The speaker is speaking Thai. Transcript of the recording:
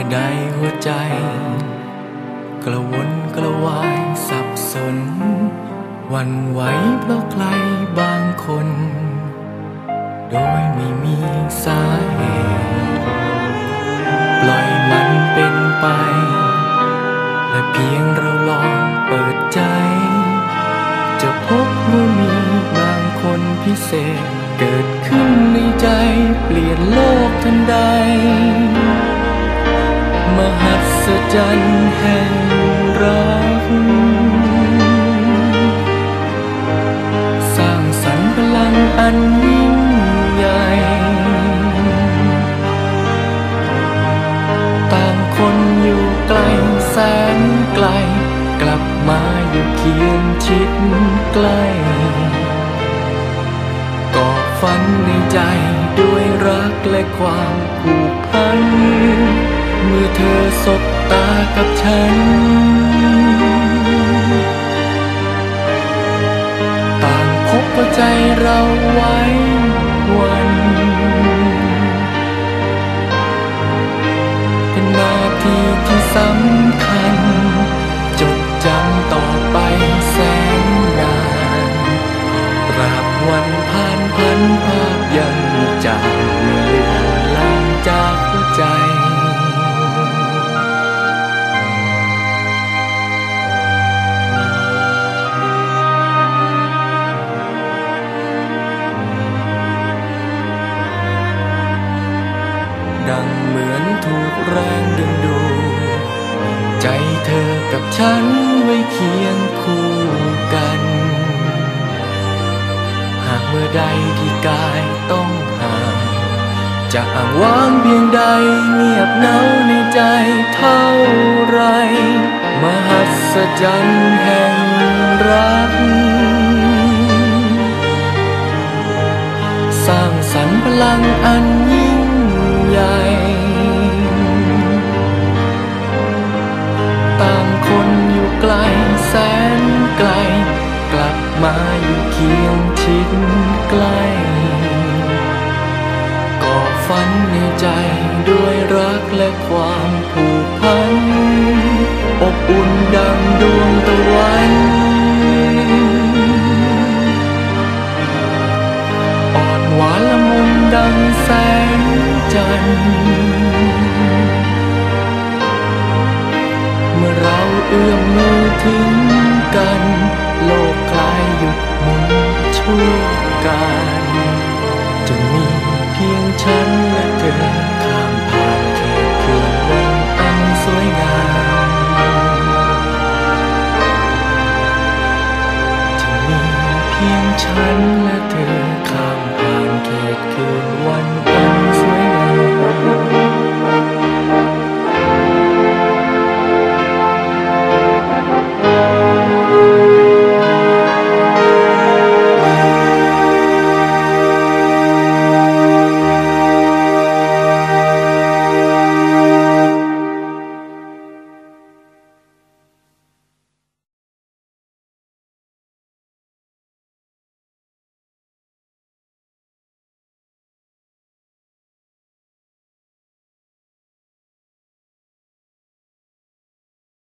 ื่อใดหัวใจ กระวนกระวายสับสน วันไหวเพราะใครบางคน โดยไม่มีสาเหตุปล่อยมันเป็นไป และเพียงเราลองเปิดใจ จะพบว่ามีบางคนพิเศษ เกิดขึ้นในใจเปลี่ยนโลกทันใด หัศจรรย์แห่งรัก สร้างสรรค์พลังอันยิ่งใหญ่ ต่างคนอยู่ไกลแสนไกล กลับมาอยู่เคียงชิดใกล้ก่อฝันในใจด้วยรักและความผูกพัน กับฉัน ต่างพบว่าใจเราไว้วัน เป็นนาทีที่สำคัญ จดจำต่อไปแสนนานตราบวันผ่านพันภาพยังจำ ดังเหมือนถูกแรงดึงดูดใจเธอกับฉันไว้เคียงคู่กัน หากเมื่อใดที่กายต้องห่างจะอ้างว้างเพียงใดเงียบเหงาในใจเท่าไร มหัศจรรย์แห่งรัก สร้างสรรค์พลังอัน ชิดใกล้ก่อฝันในใจด้วยรักและความผูกพัน อบอุ่นดังดวงตะวันอ่อนหวานละมุนดังแสงจันทร์เมื่อเราเอื้อมมือถึงกัน โลกคลายหยุดหมุน คู่กันจะมีเพียงฉันและเธอข้ามผ่านเขตคืนวันอันสวยงามจะมีเพียงฉันและ